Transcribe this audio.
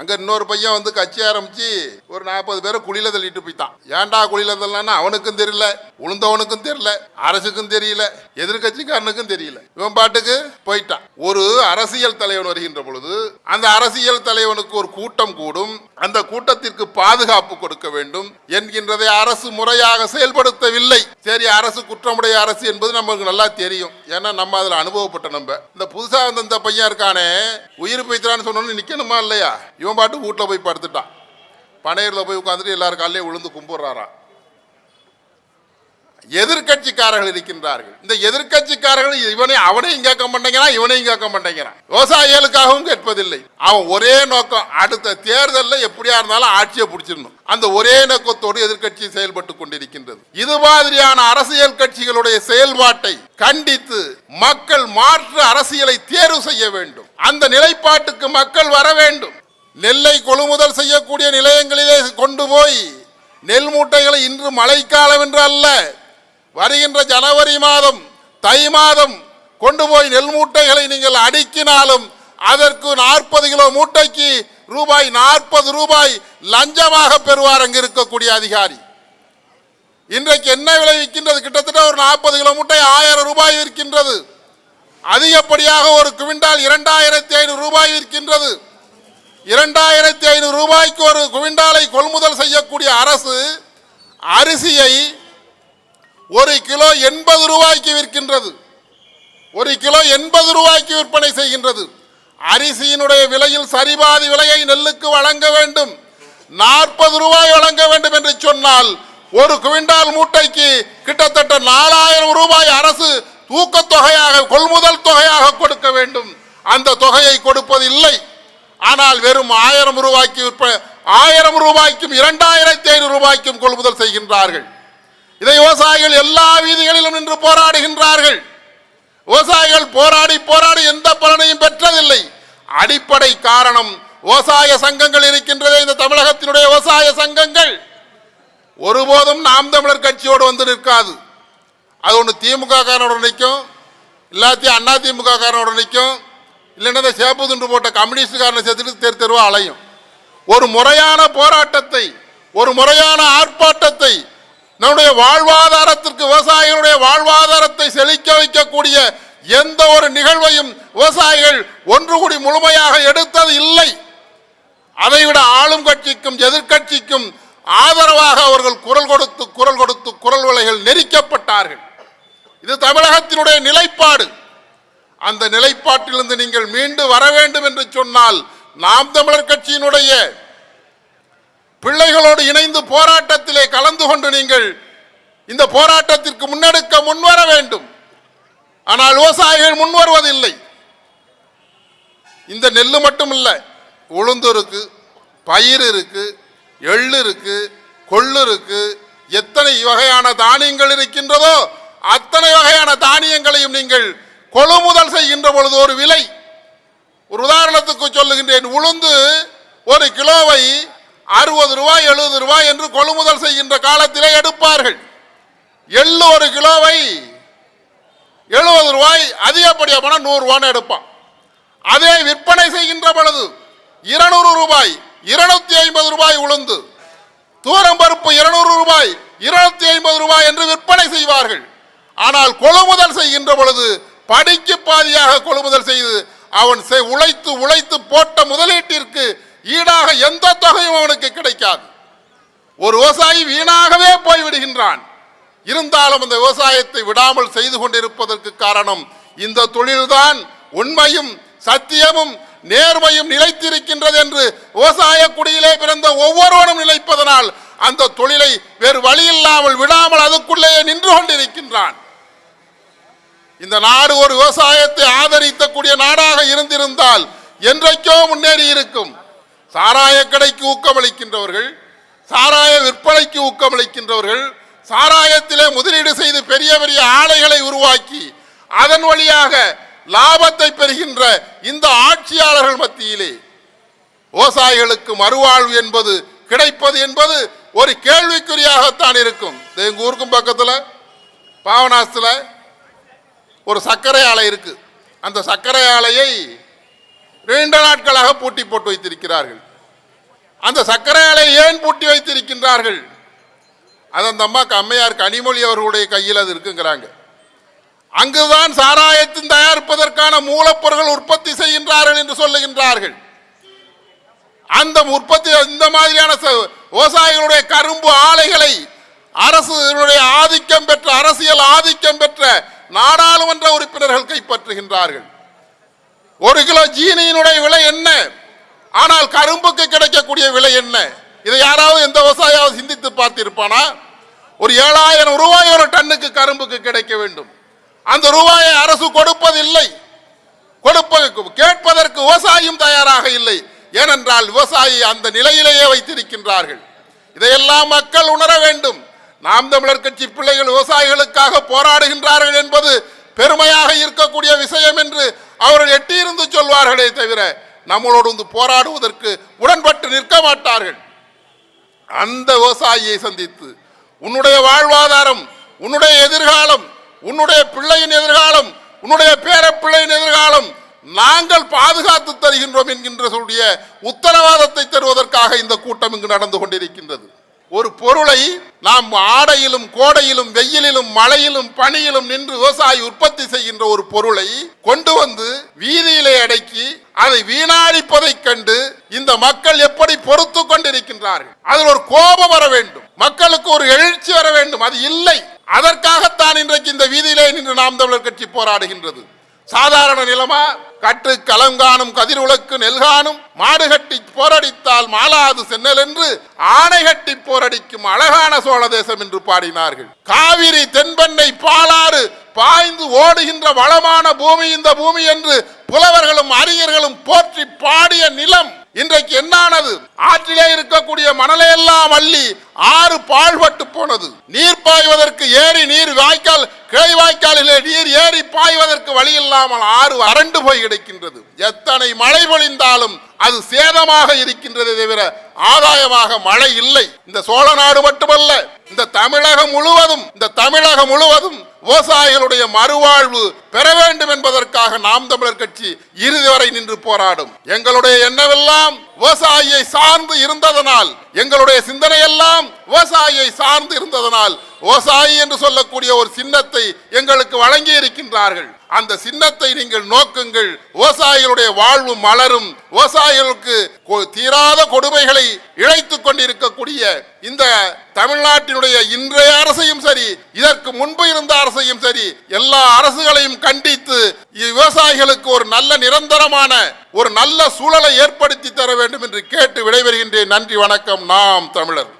அங்க இன்னொரு பையன் வந்து கட்சி ஆரம்பிச்சு ஒரு நாற்பது பேரை குழியில தள்ளிட்டு போயிட்டான். ஏன்டா குழியில தள்ளனா அவனுக்கும் தெரியல உளுந்தவனுக்கும் தெரியல அரசுக்கும் தெரியல எதிர்கட்சிக்காரனுக்கும் தெரியல. இவன் பாட்டுக்கு போயிட்டான். ஒரு அரசியல் தலைவன் வருகின்ற பொழுது அந்த அரசியல் தலைவனுக்கு ஒரு கூட்டம் கூடும். அந்த கூட்டத்திற்கு பாதுகாப்பு கொடுக்க வேண்டும் என்கின்றதை அரசு முறையாக செயல்படுத்தவில்லை. சரி அரசு குற்றமுடைய அரசு என்பது நமக்கு நல்லா தெரியும். ஏன்னா நம்ம அதுல அனுபவப்பட்ட நம்ம. இந்த புதுசா வந்த இந்த பையன் இருக்கானே உயிர் பைத்திரான்னு சொன்னோன்னு நிக்கணுமா இல்லையா? இவன் பாட்டு வீட்டில் போய் படுத்துட்டான். பனையரில் போய் உட்காந்துட்டு எல்லாரும் காலையிலே விழுந்து கும்பிட்றாராம். எதிர்க்கட்சிக்காரர்கள் இருக்கின்றார்கள். இந்த எதிர்க்கட்சிக்காரர்கள் இவனை அவனையும் கேட்க மாட்டேங்கிறான் இவனையும் கேட்க மாட்டேங்கிறான் விவசாயிகளுக்காகவும் கேட்பதில்லை. அவன் ஒரே நோக்கம் அடுத்த தேர்தலில் எப்படியா இருந்தாலும் ஆட்சியை பிடிச்சிடணும். அந்த ஒரே நோக்கத்தோடு எதிர்க்கட்சி செயல்பட்டு கொண்டிருக்கின்றது. இது மாதிரியான அரசியல் கட்சிகளுடைய செயல்பாட்டை கண்டித்து மக்கள் மாற்று அரசியலை தேர்வு செய்ய வேண்டும். அந்த நிலைப்பாட்டுக்கு மக்கள் வர வேண்டும். நெல்லை கொள்முதல் செய்யக்கூடிய நிலையங்களிலே கொண்டு போய் நெல் மூட்டைகளை இன்று மழைக்காலம் என்று அல்ல வருகின்ற ஜனவரி மாதம் தை மாதம் கொண்டு போய் நெல் மூட்டைகளை நீங்கள் அடுக்கினாலும் அதற்கு நாற்பது கிலோ மூட்டைக்கு ரூபாய் நாற்பது ரூபாய் லஞ்சமாக பெறுவார் அங்கு இருக்கக்கூடிய அதிகாரி. இன்றைக்கு என்ன விலை விற்கின்றது? கிட்டத்தட்ட ஒரு நாற்பது கிலோ மூட்டை ஆயிரம் ரூபாய் விற்கின்றது. அதிகப்படியாக ஒரு குவிண்டால் இரண்டாயிரத்தி ஐநூறு ரூபாய் விற்கின்றது. இரண்டாயிரத்தி ஐநூறு ரூபாய்க்கு ஒரு குவிண்டாலை கொள்முதல் செய்யக்கூடிய அரசு அரிசியை ஒரு கிலோ எண்பது ரூபாய்க்கு விற்கின்றது. ஒரு கிலோ எண்பது ரூபாய்க்கு விற்பனை செய்கின்றது. அரிசியினுடைய விலையில் சரிபாதி விலையை நெல்லுக்கு வழங்க வேண்டும். நாற்பது ரூபாய் வழங்க வேண்டும் என்று சொன்னால் ஒரு குவிண்டால் மூட்டைக்கு கிட்டத்தட்ட நாலாயிரம் ரூபாய் அரசு தூக்கத்தொகையாக கொள்முதல் தொகையாக கொடுக்க வேண்டும். அந்த தொகையை கொடுப்பது இல்லை ஆனால் வெறும் ஆயிரம் ரூபாய்க்கு விற்பனை ஆயிரம் ரூபாய்க்கும் இரண்டாயிரத்தி ஐநூறு ரூபாய்க்கும் கொள்முதல் செய்கின்றார்கள். இதை விவசாயிகள் எல்லா வீதிகளிலும் நின்று போராடுகின்றார்கள். விவசாயிகள் போராடி போராடி எந்த பலனையும் பெற்றதில்லை. அடிப்படை காரணம் விவசாய சங்கங்கள் இருக்கின்றதே இந்த தமிழகத்தினுடைய விவசாய சங்கங்கள். ஒருபோதும் நாம் தமிழர் கட்சியோடு வந்து நிற்காது. அது ஒன்று திமுக காரனோட நிற்கும் இல்லாத்தையும் அண்ணா திமுக காரனோட நிற்கும் இல்லைன்னா இந்த சேப்பு துண்டு போட்ட கம்யூனிஸ்டுக்காரனை சேர்த்துட்டு தெரு தெருவா அலையும். ஒரு முறையான போராட்டத்தை ஒரு முறையான ஆர்ப்பாட்டத்தை நம்முடைய வாழ்வாதாரத்திற்கு விவசாயிகளுடைய வாழ்வாதாரத்தை செழிக்க வைக்கக்கூடிய எந்த ஒரு நிகழ்வையும் விவசாயிகள் ஒன்று கூடி முழுமையாக எடுத்தது இல்லை. அதைவிட ஆளும் கட்சிக்கும் எதிர்க்கட்சிக்கும் ஆதரவாக அவர்கள் குரல் கொடுத்து குரல் கொடுத்து குரல் விலைகள் நெரிக்கப்பட்டார்கள். இது தமிழகத்தினுடைய நிலைப்பாடு. அந்த நிலைப்பாட்டிலிருந்து நீங்கள் மீண்டு வர வேண்டும் என்று சொன்னால் நாம் தமிழர் கட்சியினுடைய பிள்ளைகளோடு இணைந்து போராட்டத்திலே கலந்து கொண்டு நீங்கள் இந்த போராட்டத்திற்கு முன்னெடுக்க முன்வர வேண்டும். ஆனால் விவசாயிகள் முன்வருவதில்லை. இந்த நெல் மட்டும் இல்லை உளுந்து இருக்கு பயிர் இருக்கு எள் இருக்கு கொள்ளு இருக்கு எத்தனை வகையான தானியங்கள் இருக்கின்றதோ அத்தனை வகையான தானியங்களையும் நீங்கள் கொள்முதல் செய்கின்ற பொழுது ஒரு விலை. ஒரு உதாரணத்துக்கு சொல்லுகின்றேன். உளுந்து ஒரு கிலோவை அறுபது ரூபாய் எழுபது ரூபாய் என்று கொள்முதல் செய்கின்ற காலத்திலே எடுப்பார்கள். எள்ளு ஒரு கிலோவை எழுபது ரூபாய் அதிகப்படியாக போனால் நூறுரூவான்னு எடுப்பான். அதே விற்பனை செய்கின்ற பொழுது இருநூறு ரூபாய் இருநூத்தி ஐம்பது ரூபாய் உளுந்து தூரம் பருப்பு இருநூறு ரூபாய் இருநூத்தி ஐம்பது ரூபாய் என்று விற்பனை செய்வார்கள். ஆனால் கொள்முதல் செய்கின்ற பொழுது படிக்கு பாதியாக கொள்முதல் செய்து அவன் உழைத்து உழைத்து போட்ட முதலீட்டிற்கு ஈடாக எந்த தொகையும் அவனுக்கு கிடைக்காது. ஒரு விவசாயி வீணாகவே போய்விடுகின்றான். இருந்தாலும் அந்த விவசாயத்தை விடாமல் செய்து கொண்டிருப்பதற்கு காரணம் இந்த தொழில்தான் உண்மையும் சத்தியமும் நேர்மையும் நிலைத்திருக்கின்றது என்று விவசாய குடியிலே பிறந்த ஒவ்வொருவனும் நிலைப்பதனால் அந்த தொழிலை வேறு வழி இல்லாமல் விடாமல் அதுக்குள்ளேயே நின்று கொண்டிருக்கின்றான். இந்த நாடு ஒரு விவசாயத்தை ஆதரிக்கக்கூடிய நாடாக இருந்திருந்தால் என்றைக்கோ முன்னேறி இருக்கும். சாராய கடைக்கு ஊக்கமளிக்கின்றவர்கள் சாராய விற்பனைக்கு ஊக்கமளிக்கின்றவர்கள் சாராயத்திலே முதலீடு செய்து பெரிய பெரிய ஆலைகளை உருவாக்கி அதன் வழியாக லாபத்தை பெறுகின்ற இந்த ஆட்சியாளர்கள் மத்தியிலே விவசாயிகளுக்கு மறுவாழ்வு என்பது கிடைப்பது என்பது ஒரு கேள்விக்குறியாகத்தான் இருக்கும். எங்கள் ஊருக்கும் பக்கத்தில் பாவனாசத்தில் ஒரு சர்க்கரை ஆலை இருக்கு. அந்த சர்க்கரை ஆலையை நீண்ட நாட்களாக பூட்டி போட்டு வைத்திருக்கிறார்கள். அந்த சர்க்கரை ஆலையை ஏன் பூட்டி வைத்திருக்கின்றார்கள்? அது அந்த அம்மா அம்மையார் கனிமொழி அவர்களுடைய கையில் அது இருக்குங்கிறாங்க. அங்குதான் சாராயத்தின் தயாரிப்பதற்கான மூலப்பொருட்கள் உற்பத்தி செய்கின்றார்கள் என்று சொல்லுகின்றார்கள். அந்த உற்பத்தி இந்த மாதிரியான விவசாயிகளுடைய கரும்பு ஆலைகளை அரசு ஆதிக்கம் பெற்ற அரசியல் ஆதிக்கம் பெற்ற நாடாளுமன்ற உறுப்பினர்கள் கைப்பற்றுகின்றார்கள். ஒரு கிலோ ஜீனியினுடைய விலை என்ன? ஆனால் கரும்புக்கு கிடைக்கக்கூடிய விலை என்ன? இதை யாராவது எந்த விவசாயியாவது சிந்தித்து பார்த்திருப்பானா? ஒரு ஏழாயிரம் ரூபாய் ஒரு டன்னுக்கு கரும்புக்கு கிடைக்க வேண்டும். அந்த ரூபாயை அரசு கொடுப்பதில்லை. கொடுப்பதற்கு கேட்பதற்கு விவசாயியும் தயாராக இல்லை. ஏனென்றால் விவசாயி அந்த நிலையிலேயே வைத்திருக்கின்றார்கள். இதையெல்லாம் மக்கள் உணர வேண்டும். நாம் தமிழர் கட்சி பிள்ளைகள் விவசாயிகளுக்காக போராடுகின்றார்கள் என்பது பெருமையாக இருக்கக்கூடிய விஷயம் என்று அவர்கள் எட்டியிருந்து சொல்வார்களே தவிர நம்மளோடு வந்து போராடுவதற்கு உடன்பட்டு நிற்க மாட்டார்கள். அந்த விவசாயியை சந்தித்து உன்னுடைய வாழ்வாதாரம் உன்னுடைய எதிர்காலம் உன்னுடைய பிள்ளையின் எதிர்காலம் உன்னுடைய பேரப்பிள்ளையின் எதிர்காலம் நாங்கள் பாதுகாத்து தருகின்றோம் என்கின்ற சொல்லிய உத்தரவாதத்தை தருவதற்காக இந்த கூட்டம் இங்கு நடந்து கொண்டிருக்கின்றது. ஒரு பொருளை நாம் ஆடையிலும் கோடையிலும் வெயிலிலும் மழையிலும் பனியிலும் நின்று விவசாயி உற்பத்தி செய்கின்ற ஒரு பொருளை கொண்டு வந்து வீதியிலே அடக்கி அதை வீணாடிப்பதைக் கண்டு இந்த மக்கள் எப்படி பொறுத்து கொண்டிருக்கின்றார்கள்? அதில் ஒரு கோபம் வர வேண்டும். மக்களுக்கு ஒரு எழுச்சி வர வேண்டும். அது இல்லை. அதற்காகத்தான் இன்றைக்கு இந்த வீதியிலே நின்று நாம் தமிழர் கட்சி போராடுகின்றது. சாதாரண நிலமா கற்று கலங்கானும் கதிர் உலக்கு நெல்கானும் மாடு கட்டி போரடித்தால் மாலாது சென்னல் என்று ஆணை கட்டி போரடிக்கும் அழகான சோழ தேசம் என்று பாடினார்கள். காவிரி தென்பெண்ணை பாலாறு பாய்ந்து ஓடுகின்ற வளமான பூமி இந்த பூமி என்று புலவர்களும் அறிஞர்களும் போற்றி பாடிய நிலம். இன்றைக்கு என்னானது? ஆற்றிலே இருக்கக்கூடிய மணலை எல்லாம் அள்ளி ஆறு பாழ்பட்டு போனது. நீர் பாய்வதற்கு ஏரி நீர் வாய்க்கால் கிளை வாய்க்காலிலே நீர் ஏறி பாய்வதற்கு வழி இல்லாமல் ஆறு அரண்டு போய் கிடைக்கின்றது. எத்தனை மழை பொழிந்தாலும் அது சேதமாக இருக்கின்றதை தவிர ஆதாயமாக மழை இல்லை. இந்த சோழ நாடு மட்டுமல்ல இந்த தமிழகம் முழுவதும் இந்த தமிழகம் முழுவதும் விவசாயிகளுடைய மறுவாழ்வு பெற வேண்டும் என்பதற்காக நாம் தமிழர் கட்சி இறுதி வரை நின்று போராடும். எங்களுடைய எண்ணமெல்லாம் விவசாயியை சார்ந்து இருந்ததனால் எங்களுடைய சிந்தனை எல்லாம் விவசாயியை சார்ந்து இருந்ததனால் விவசாயி என்று சொல்லக்கூடிய ஒரு சின்னத்தை எங்களுக்கு வழங்கி இருக்கின்றார்கள் அந்த சின்னத்தை நீங்கள் நோக்குங்கள். விவசாயிகளுடைய வாழ்வு மலரும். விவசாயிகளுக்கு கொ- தீராத கொடுமைகளை இழைத்துக் கொண்டிருக்கக்கூடிய இந்த தமிழ்நாட்டினுடைய இன்றைய அரசையும் சரி இதற்கு முன்பு இருந்த அரசையும் சரி எல்லா அரசுகளையும் கண்டித்து விவசாயிகளுக்கு ஒரு நல்ல நிரந்தரமான ஒரு நல்ல சூழலை ஏற்படுத்தி தர வேண்டும் என்று கேட்டு விடைபெறுகின்றேன். நன்றி வணக்கம். நாம் தமிழர்.